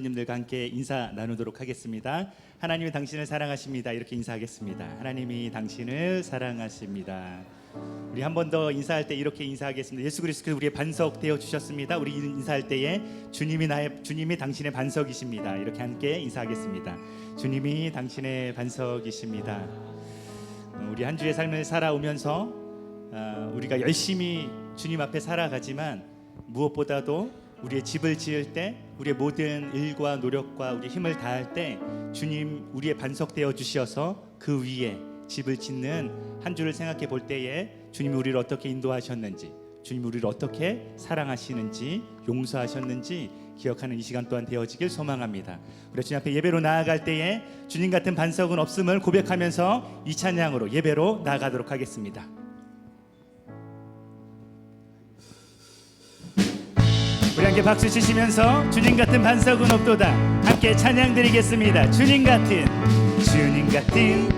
님들과 함께 인사 나누도록 하겠습니다. 하나님이 당신을 사랑하십니다. 이렇게 인사하겠습니다. 하나님이 당신을 사랑하십니다. 우리 한 번 더 인사할 때 이렇게 인사하겠습니다. 예수 그리스도께서 우리의 반석 되어 주셨습니다. 우리 인사할 때에 주님이 나의 주님이 당신의 반석이십니다. 이렇게 함께 인사하겠습니다. 주님이 당신의 반석이십니다. 우리 한 주의 삶을 살아오면서 아, 우리가 열심히 주님 앞에 살아가지만 무엇보다도 우리의 집을 지을 때 우리의 모든 일과 노력과 우리 힘을 다할 때 주님 우리의 반석 되어 주셔서 그 위에 집을 짓는 한 주를 생각해 볼 때에 주님이 우리를 어떻게 인도하셨는지 주님 우리를 어떻게 사랑하시는지 용서하셨는지 기억하는 이 시간 또한 되어지길 소망합니다. 우리 주님 앞에 예배로 나아갈 때에 주님 같은 반석은 없음을 고백하면서 이 찬양으로 예배로 나아가도록 하겠습니다. 함께 박수 치시면서 주님 같은 반석은 없도다. 함께 찬양 드리겠습니다. 주님 같은 주님 같은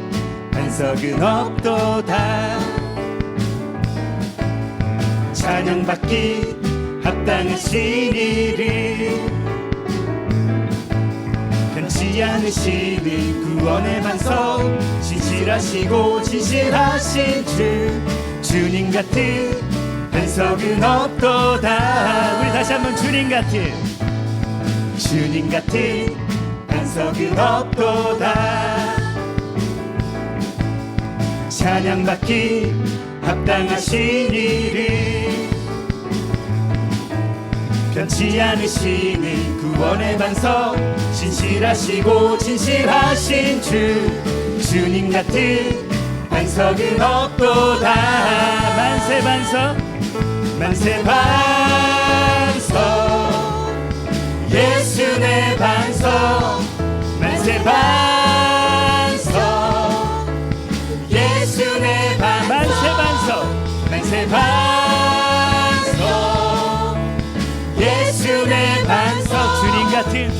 반석은 없도다. 찬양받기 합당하신 이를 변치 않으시는 구원의 반석 진실하시고 진실하신 주 주님 같은 반석은 없도다. 우리 다시 한번 주님 같은 주님 같은 반석은 없도다. 찬양받기 합당하신 이를 변치 않으시는 구원의 반석 진실하시고 진실하신 주 주님 같은 반석은 없도다. 만세 반석 만세 반석. 예수 내 반석. 만세 반석. 예수 내 반석. 만세 반석. 만세 반석. 예수 내 반석. 주님 같은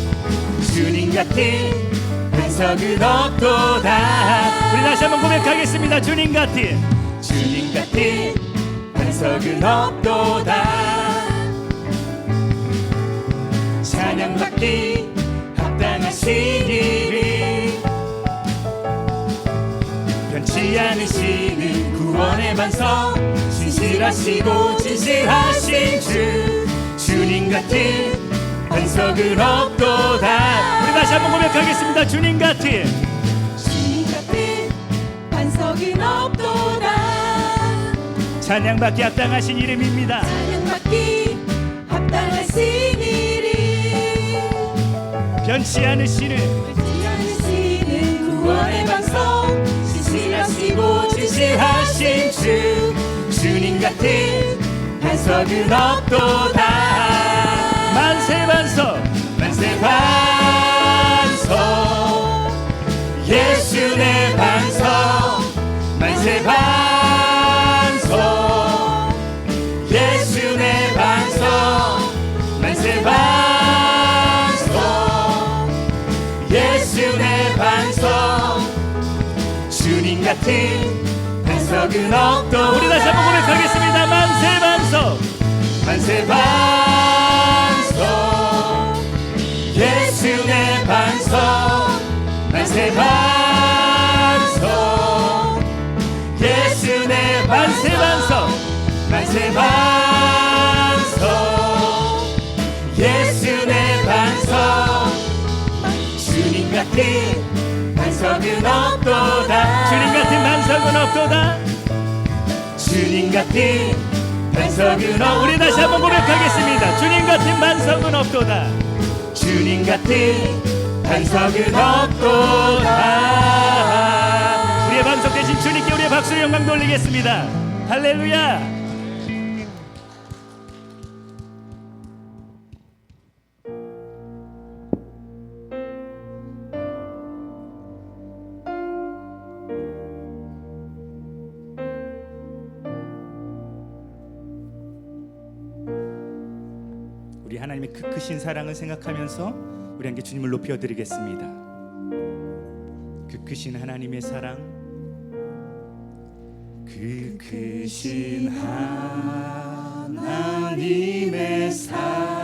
주님 같은 반석은 없도다. 우리 다시 한번 고백하겠습니다. 주님 같은 주님 같은 반석은 없도다. 찬양받기 합당하신 이를 변치 않으시는 구원의 반석 진실하시고 진실하신 주. 주님 같은 반석은 없도다. 우리 다시 한번 고백하겠습니다. 주님 같은. 주님 같은 반석은 없도다 찬양받기 합당하신 이름입니다. 찬양받기 합당하신 이름. 변치 않으시는 변치 않으시는 구원의 반석 진실하시고 진실하신 주 주님 같은 반석은 없도다. 만세 반석 만세 반석. 예수 내 반석 만세 반석 예수 내 반석. 주님 같은 반석은 없도 우리 다시 한번 고백하겠습니다 만세 반석. 만세 반석. 예수 내 반석. 만세 반석. 예수 내 만세 반석. 만세 반석 같은 반석은 없도다. 주님 같은 반석은 없도다. 주님 같은 반석은 없 우리 다시 한번 고백하겠습니다. 주님 같은 반석은 없도다. 주님 같은 반석은 없도다. 우리의 반석 대신 주님께 우리의 박수로 영광 돌리겠습니다. 할렐루야 우리 하나님의 그 크신 사랑을 생각하면서 우리 함께 주님을 높여 드리겠습니다. 그 크신 하나님의 사랑 그 크신 하나님의 사랑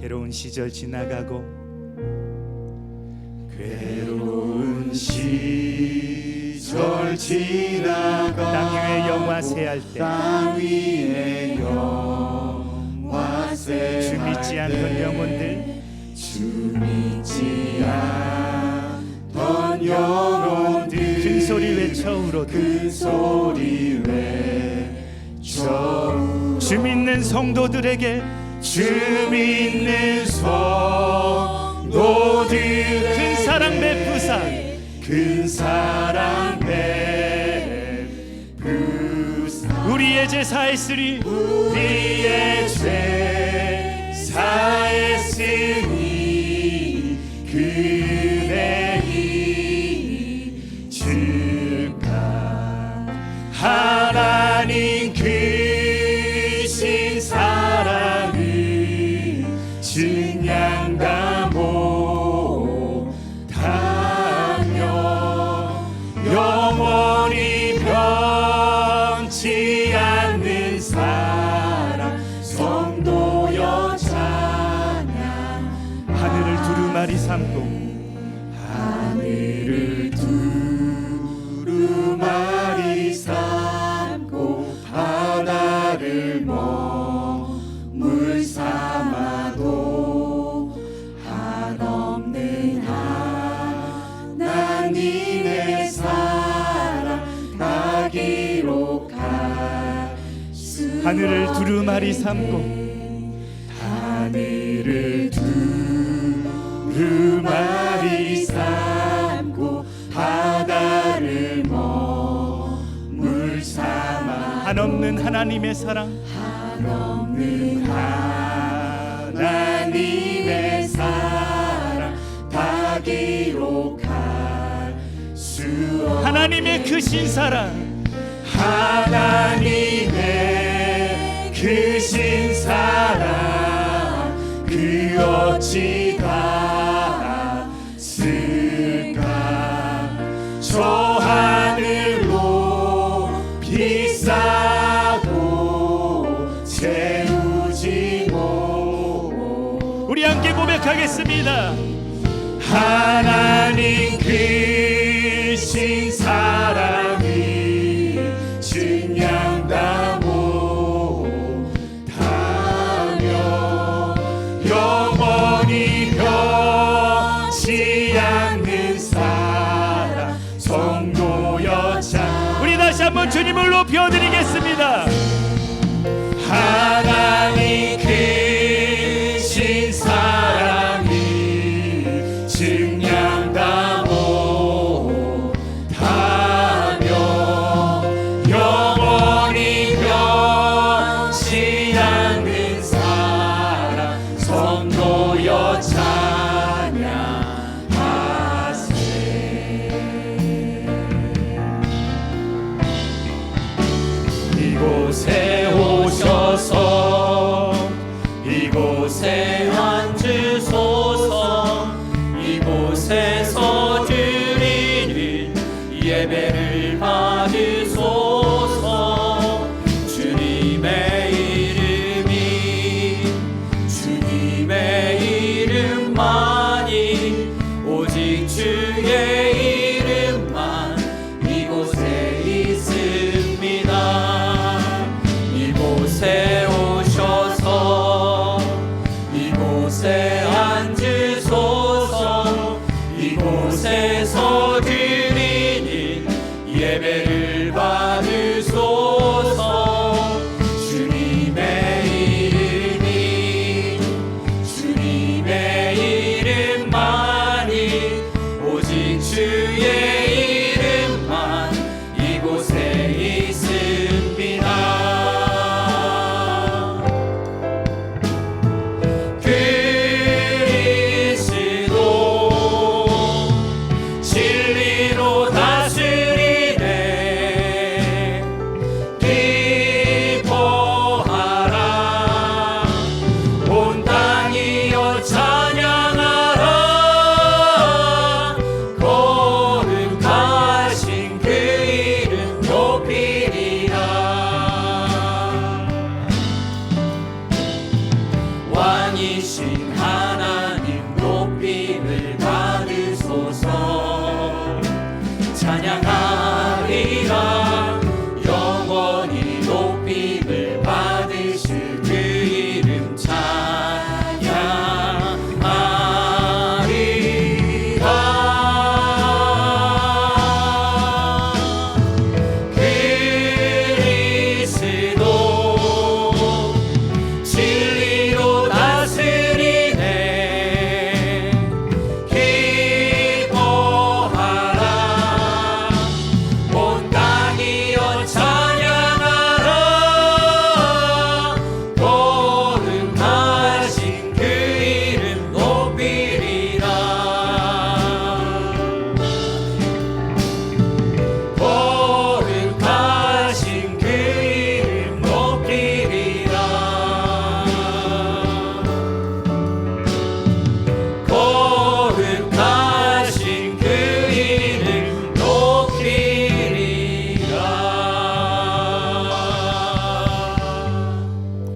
괴로운 시절 지나가고 괴로운 시절 지나가 땅 위에 영화 새할 때땅 위에 영화 주 믿지 않던 영혼들 주 믿지 않던 영혼들 큰 소리 외쳐 울어도 큰 소리 외쳐 주 믿는 성도들에게 주 믿는 성도들. 큰 사랑 베푸사 큰 사랑 베푸사 우리의 제사했으니 우리의 죄 삼고 하늘을 두루마리 삼고 바다를 머물 삼아도 한없는 하나님의 사랑 다 기록할 수 하늘을 두루마리 삼고 한없는 하나님의 사랑. 한없는 하나님의 사랑 다 기록할 수 없는 하나님의 크신 사랑. 하나님의 크신 사랑 그 어찌 닿았 고백하겠습니다. 하나님 크신 사랑이 증량다 못하며 영원히 변치 않는 사랑 성도여 찬 우리 다시 한번 주님을 높여드리겠습니다